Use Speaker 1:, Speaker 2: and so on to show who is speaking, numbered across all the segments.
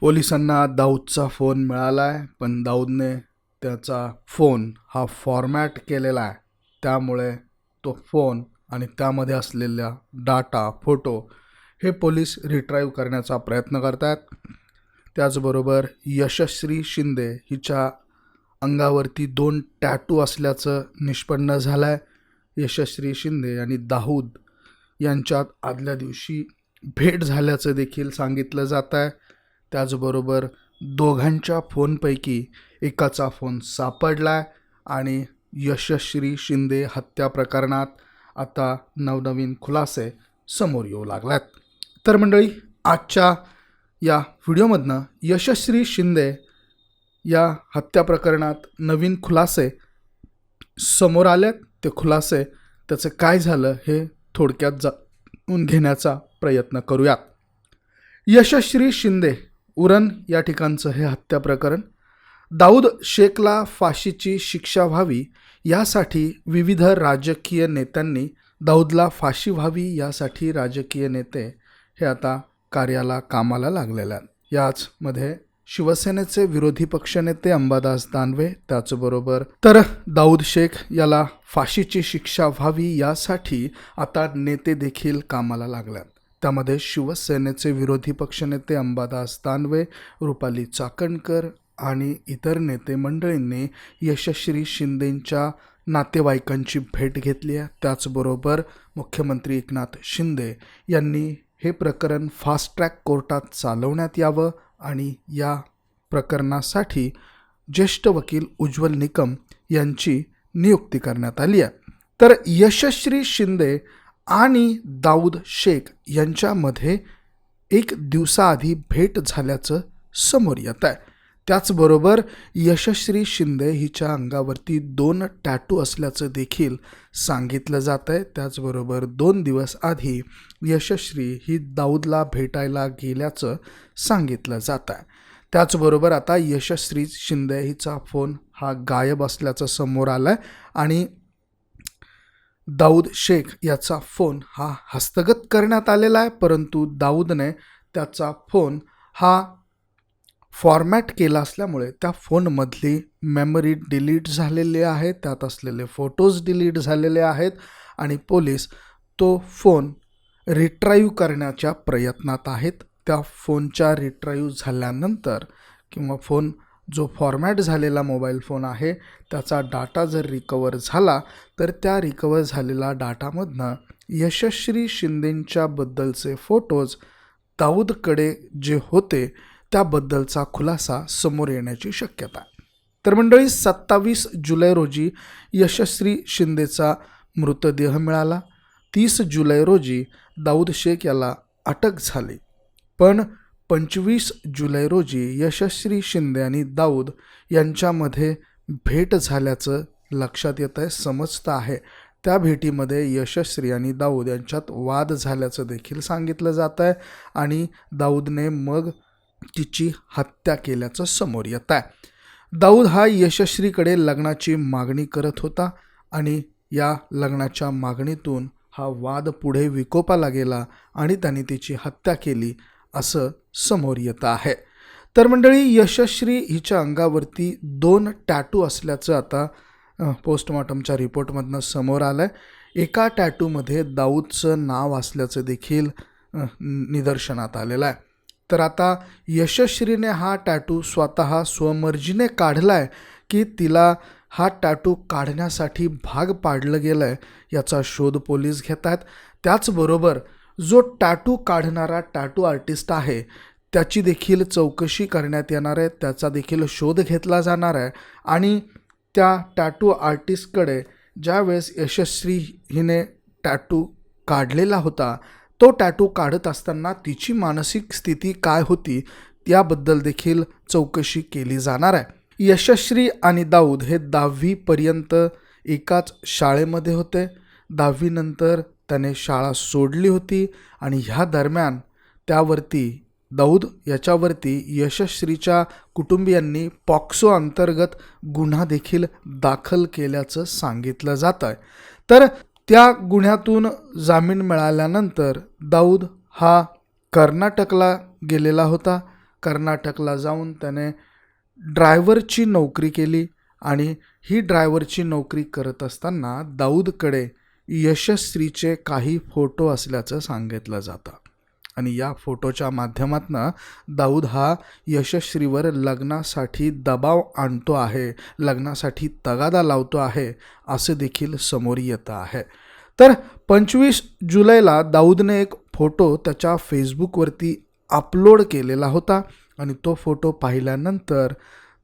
Speaker 1: पोलिसांना दाऊदचा फोन मिळाला आहे पण दाऊदने त्याचा फोन हा फॉर्मॅट केलेला आहे. त्यामुळे तो फोन आणि त्यामध्ये असलेल्या डाटा फोटो हे पोलीस रिट्राईव्ह करण्याचा प्रयत्न करत आहेत त्याचबरोबर यशस्वी शिंदे हिच्या अंगावरती दोन टॅटू असल्याचं निष्पन्न झालं आहे यशस्वी शिंदे आणि दाऊद यांच्यात आदल्या दिवशी भेट झाल्याचं देखील सांगितलं जात आहे त्याचबरोबर दोघांच्या फोनपैकी एकाचा फोन सापडला आहे आणि यशश्री शिंदे हत्या प्रकरणात आता नवनवीन खुलासे समोर येऊ लागलात तर मंडळी आजच्या या व्हिडिओमधनं यशश्री शिंदे या हत्या प्रकरणात नवीन खुलासे समोर आलेत. ते खुलासे त्याचं काय झालं हे थोडक्यात जाऊन घेण्याचा प्रयत्न करूयात. यशश्री शिंदे उरण या ठिकाणचं हे हत्या प्रकरण. दाऊद शेखला फाशीची शिक्षा व्हावी यासाठी विविध राजकीय नेत्यांनी दाऊदला फाशी व्हावी यासाठी राजकीय नेते हे आता कार्याला कामाला लागलेले आहेत. याचमध्ये शिवसेनेचे विरोधी पक्षनेते अंबादास दानवे त्याचबरोबर तर दाऊद शेख याला फाशीची शिक्षा व्हावी यासाठी आता नेते देखील कामाला लागल्यात त्यामध्ये शिवसेनेचे विरोधी पक्षनेते अंबादास दानवे रुपाली चाकणकर आणि इतर नेते मंडळींनी यशस्वी शिंदेंच्या नातेवाईकांची भेट घेतली आहे. त्याचबरोबर मुख्यमंत्री एकनाथ शिंदे यांनी हे प्रकरण फास्ट ट्रॅक कोर्टात चालवण्यात यावं आणि या प्रकरणासाठी ज्येष्ठ वकील उज्ज्वल निकम यांची नियुक्ती करण्यात आली आहे. तर यशस्वी शिंदे आणि दाऊद शेख यांच्यामध्ये एक दिवसाआधी भेट झाल्याचं समोर येत आहे. त्याचबरोबर यशश्री शिंदे हिच्या अंगावरती दोन टॅटू असल्याचं देखील सांगितलं जात आहे. त्याचबरोबर दोन दिवस आधी यशश्री ही दाऊदला भेटायला गेल्याचं सांगितलं जात आहे. त्याचबरोबर आता यशश्री शिंदे हिचा फोन हा गायब असल्याचं समोर आलं आहे आणि दाऊद शेख याचा फोन हा हस्तगत करण्यात आलेला आहे परंतु दाऊदने त्याचा फोन हा फॉर्मॅट केला असल्यामुळे त्या फोनमधली मेमरी डिलीट झालेली आहे त्यात असलेले फोटोज डिलीट झालेले आहेत आणि पोलीस तो फोन रिट्राईव्ह करण्याच्या प्रयत्नात आहेत. त्या फोनच्या रिट्राईव्ह झाल्यानंतर किंवा फोन जो फॉर्मॅट झालेला मोबाईल फोन आहे त्याचा डाटा जर रिकवर झाला तर त्या रिकवर झालेला डाटामधनं यशस्वी शिंदेंच्याबद्दलचे फोटोज दाऊदकडे जे होते त्याबद्दलचा खुलासा समोर येण्याची शक्यता तर मंडळी सत्तावीस जुलै रोजी यशस्वी शिंदेचा मृतदेह मिळाला. तीस जुलै रोजी दाऊद शेख याला अटक झाली. पण पंचवीस जुलै रोजी यशस्वी शिंदे आणि दाऊद यांच्यामध्ये भेट झाल्याचं लक्षात येत आहे समजतं आहे. त्या भेटीमध्ये यशस्वी आणि दाऊद यांच्यात वाद झाल्याचं देखील सांगितलं जात आहे आणि दाऊदने मग तिची हत्या केल्याचं समोर येत आहे. दाऊद हा यशस्वीकडे लग्नाची मागणी करत होता आणि या लग्नाच्या मागणीतून हा वाद पुढे विकोपाला गेला आणि त्याने तिची हत्या केली असं समोर येतं आहे. तर मंडळी यशश्री हिच्या अंगावरती दोन टॅटू असल्याचं आता पोस्टमॉर्टमच्या रिपोर्टमधनं समोर आलं आहे एका टॅटूमध्ये दाऊदचं नाव असल्याचं देखील निदर्शनात आलेलं आहे. तर आता यशश्रीने हा टॅटू स्वतः स्वमर्जीने काढला आहे की तिला हा टॅटू काढण्यासाठी भाग पाडलं गेलं आहे याचा शोध पोलीस घेत आहेत. त्याचबरोबर जो टॅटू काढणारा टॅटू आर्टिस्ट आहे त्याची देखील चौकशी करण्यात येणार आहे त्याचा देखील शोध घेतला जाणार आहे आणि त्या टॅटू आर्टिस्टकडे ज्यावेळेस यशस्वी हिने टॅटू काढलेला होता तो टॅटू काढत असताना तिची मानसिक स्थिती काय होती याबद्दल देखील चौकशी केली जाणार आहे. यशस्वी आणि दाऊद हे दहावीपर्यंत एकाच शाळेमध्ये होते. दहावीनंतर त्याने शाळा सोडली होती आणि ह्या दरम्यान त्यावरती दाऊद याच्यावरती यशश्रीच्या कुटुंबियांनी पॉक्सो अंतर्गत गुन्हा देखील दाखल केल्याचं सांगितलं जात आहे तर त्या गुन्ह्यातून जामीन मिळाल्यानंतर दाऊद हा कर्नाटकला गेलेला होता. कर्नाटकला जाऊन त्याने ड्रायव्हरची नोकरी केली आणि ही ड्रायव्हरची नोकरी करत असताना दाऊदकडे यशस्वीचे काही फोटो असल्याचं सांगितलं जातं. आणि या फोटोच्या माध्यमातून दाऊद हा यशस्वीवर लग्नासाठी दबाव आणतो आहे लग्नासाठी तगादा लावतो आहे असे देखील समोर येतं आहे. तर पंचवीस जुलैला दाऊदने एक फोटो त्याच्या फेसबुकवरती अपलोड केलेला होता आणि तो फोटो पाहिल्यानंतर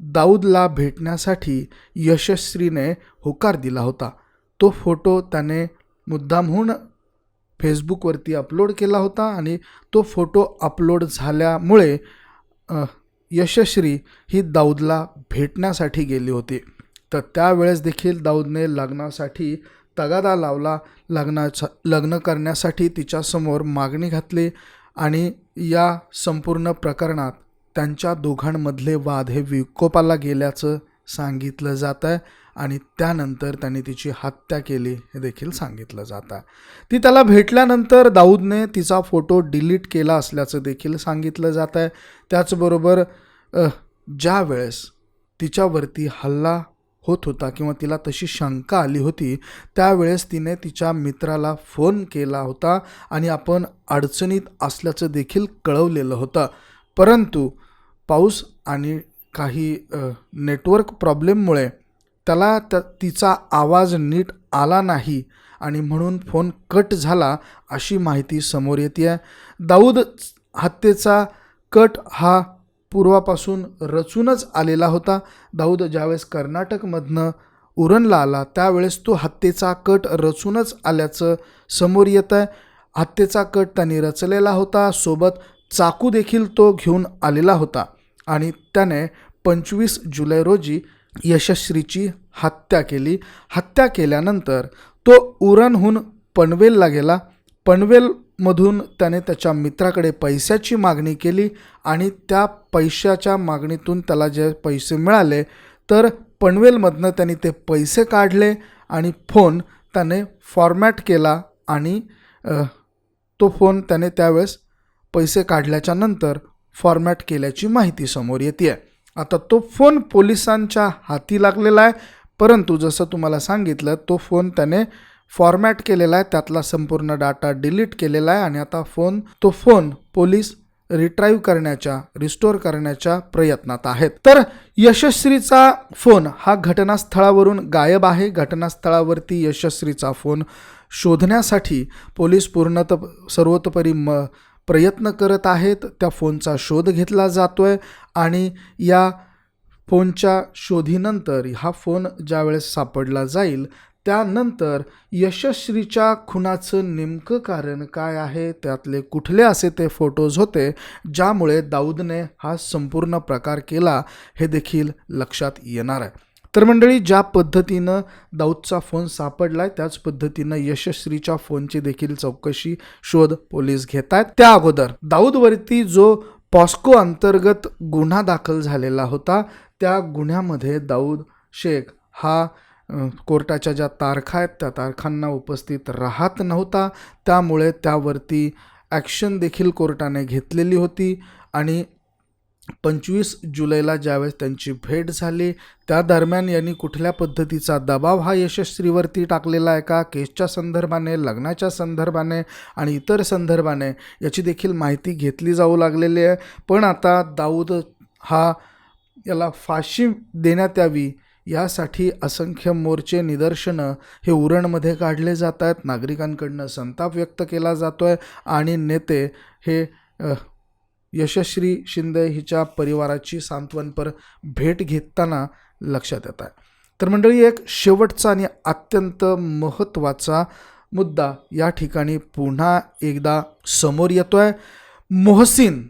Speaker 1: दाऊदला भेटण्यासाठी यशस्वीने होकार दिला होता. तो फोटो त्याने मुद्दामहून फेसबुकवरती अपलोड केला होता आणि तो फोटो अपलोड झाल्यामुळे यशश्री यशस्वी ही दाऊदला भेटण्यासाठी गेली होती. तर त्यावेळेस देखील दाऊदने लग्नासाठी तगादा लावला. लग्नाचा लग्न करण्यासाठी तिच्यासमोर मागणी घातली आणि या संपूर्ण प्रकरणात त्यांच्या दोघांमधले वाद हे विकोपाला गेल्याचं सांगितलं जात आहे आणि त्यानंतर त्याने तिची हत्या केली हे देखील सांगितलं जात आहे. ती त्याला भेटल्यानंतर दाऊदने तिचा फोटो डिलीट केला असल्याचं देखील सांगितलं जात आहे. त्याचबरोबर ज्या वेळेस तिच्यावरती हल्ला होत होता किंवा तिला तशी शंका आली होती त्यावेळेस तिने तिच्या मित्राला फोन केला होता आणि आपण अडचणीत असल्याचं देखील कळवलेलं होतं. परंतु पाऊस आणि काही नेटवर्क प्रॉब्लेममुळे त्याला त तिचा आवाज नीट आला नाही आणि म्हणून फोन कट झाला अशी माहिती समोर येते आहे दाऊद हत्येचा कट हा पूर्वापासून रचूनच आलेला होता. दाऊद ज्यावेळेस कर्नाटकमधनं उरणला आला त्यावेळेस तो हत्येचा कट रचूनच आल्याचं समोर येत आहे हत्येचा कट त्याने रचलेला होता सोबत चाकू देखील तो घेऊन आलेला होता आणि त्याने पंचवीस जुलै रोजी यशस्वीची हत्या केली. हत्या केल्यानंतर तो उरणहून पनवेलला गेला. पनवेलमधून त्याने त्याच्या मित्राकडे पैशाची मागणी केली आणि त्या पैशाच्या मागणीतून त्याला जे पैसे मिळाले तर पनवेलमधनं त्याने ते पैसे काढले आणि फोन त्याने फॉर्मॅट केला आणि तो फोन त्याने त्यावेळेस पैसे काढल्याच्या नंतर फॉर्मॅट केल्याची माहिती समोर येते आहे आता तो फोन पोलिसांच्या हाती लागलेला आहे. परंतु जसं तुम्हाला सांगितलं तो फोन त्याने फॉर्मॅट केलेला आहे. त्यातला संपूर्ण डाटा डिलीट केलेला आहे. आणि आता फोन तो फोन पोलीस रिट्राईव्ह करण्याच्या रिस्टोर करण्याच्या प्रयत्नात आहेत. तर यशस्वीचा फोन हा घटनास्थळावरून गायब आहे. घटनास्थळावरती यशस्वीचा फोन शोधण्यासाठी पोलीस पूर्णत सर्वतोपरी म प्रयत्न करत आहेत त्या फोनचा शोध घेतला जातो आहे आणि या फोनच्या शोधीनंतर हा फोन ज्यावेळेस सापडला जाईल त्यानंतर यशस्वीच्या खुनाचं नेमकं कारण काय आहे त्यातले कुठले असे ते फोटोज होते ज्यामुळे दाऊदने हा संपूर्ण प्रकार केला हे देखील लक्षात येणार आहे. तर मंडळी ज्या पद्धतीनं दाऊदचा फोन सापडलाय त्याच पद्धतीनं यशस्वीच्या फोनची देखील चौकशी शोध पोलीस घेत आहेत त्या अगोदर दाऊदवरती जो पॉस्को अंतर्गत गुन्हा दाखल झालेला होता त्या गुन्ह्यामध्ये दाऊद शेख हा कोर्टाच्या ज्या तारखा आहेत त्या तारखांना उपस्थित राहत नव्हता. त्यामुळे त्यावरती ॲक्शन देखील कोर्टाने घेतलेली होती आणि पंचवीस जुलैला ज्यावेळेस त्यांची भेट झाली त्या दरम्यान यांनी कुठल्या पद्धतीचा दबाव हा यशस्वीवरती टाकलेला आहे का केसच्या संदर्भाने लग्नाच्या संदर्भाने आणि इतर संदर्भाने याची देखील माहिती घेतली जाऊ लागलेली आहे. पण आता दाऊद हा याला फाशी देण्यात यावी यासाठी असंख्य मोर्चे निदर्शनं हे उरणमध्ये काढले जात आहेत. नागरिकांकडनं संताप व्यक्त केला जातो आहे आणि नेते हे यशश्री शिंदे हिच्या परिवाराची सांत्वनपर भेट घेताना लक्षात येत आहे. तर मंडळी एक शेवटचा आणि अत्यंत महत्त्वाचा मुद्दा या ठिकाणी पुन्हा एकदा समोर येतो आहे मोहसिन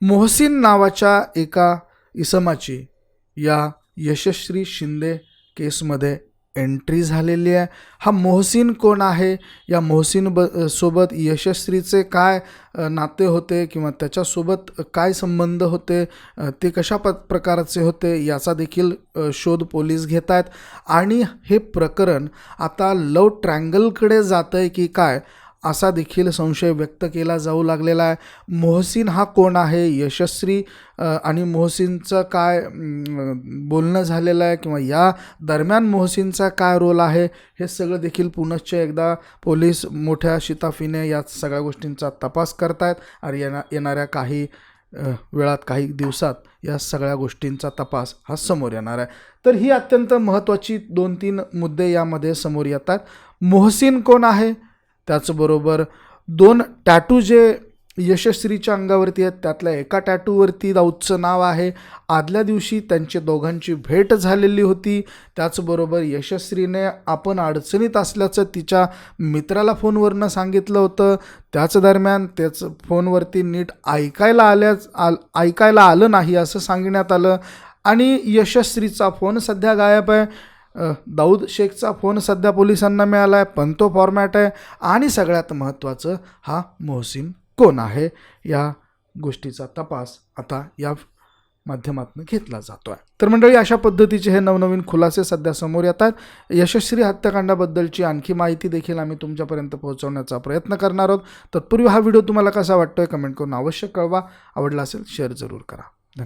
Speaker 1: मोहसिन नावाच्या एका इसमाची या यशश्री शिंदे केसमध्ये एंट्री झालेली आहे. हा मोहसिन कोण आहे? या मोहसिन ब सोबत यशस्वीचे काय नाते होते किंवा त्याच्यासोबत काय संबंध होते ते कशा प प्रकारचे होते याचा देखील शोध पोलीस घेत आहेत आणि हे प्रकरण आता लव ट्रँगलकडे जातं आहे की काय? असा देखील संशय व्यक्त केला जाऊ लागलेला आहे. मोहसिन हा कोण आहे? यशस्वी आणि मोहसिनचं काय बोलणं झालेलं आहे किंवा या दरम्यान मोहसिनचा काय रोल आहे? हे सगळं देखील पुनश्च एकदा पोलीस मोठ्या शिताफीने या सगळ्या गोष्टींचा तपास करतायत आणि येणा येणाऱ्या काही वेळात काही दिवसात या सगळ्या गोष्टींचा तपास हा समोर येणार आहे. तर ही अत्यंत महत्त्वाची दोन तीन मुद्दे यामध्ये समोर येतात. मोहसिन कोण आहे? त्याचबरोबर दोन टॅटू जे यशस्वीच्या अंगावरती आहेत त्यातल्या एका टॅटूवरती दाऊदचं नाव आहे. आदल्या दिवशी त्यांची दोघांची भेट झालेली होती. त्याचबरोबर यशस्वीने आपण अडचणीत असल्याचं तिच्या मित्राला फोनवरनं सांगितलं होतं. त्याच दरम्यान त्याच फोनवरती नीट ऐकायला आल्याच आल ऐकायला आलं नाही असं सांगण्यात आलं. आणि यशस्वीचा फोन सध्या गायब आहे. दाऊद शेखचा फोन सध्या पोलिसांना मिळाला आहे पण तो फॉर्मॅट आहे. आणि सगळ्यात महत्त्वाचं हा मोहसिन कोण आहे? या गोष्टीचा तपास आता या माध्यमातून घेतला जातो आहे तर मंडळी अशा पद्धतीचे हे नवनवीन खुलासे सध्या समोर येतात. यशस्वी हत्याकांडाबद्दलची आणखी माहिती देखील आम्ही तुमच्यापर्यंत पोहोचवण्याचा प्रयत्न करणार आहोत. तत्पूर्वी हा व्हिडिओ तुम्हाला कसा वाटतोय कमेंट करून अवश्य कळवा. आवडला असेल शेअर जरूर करा.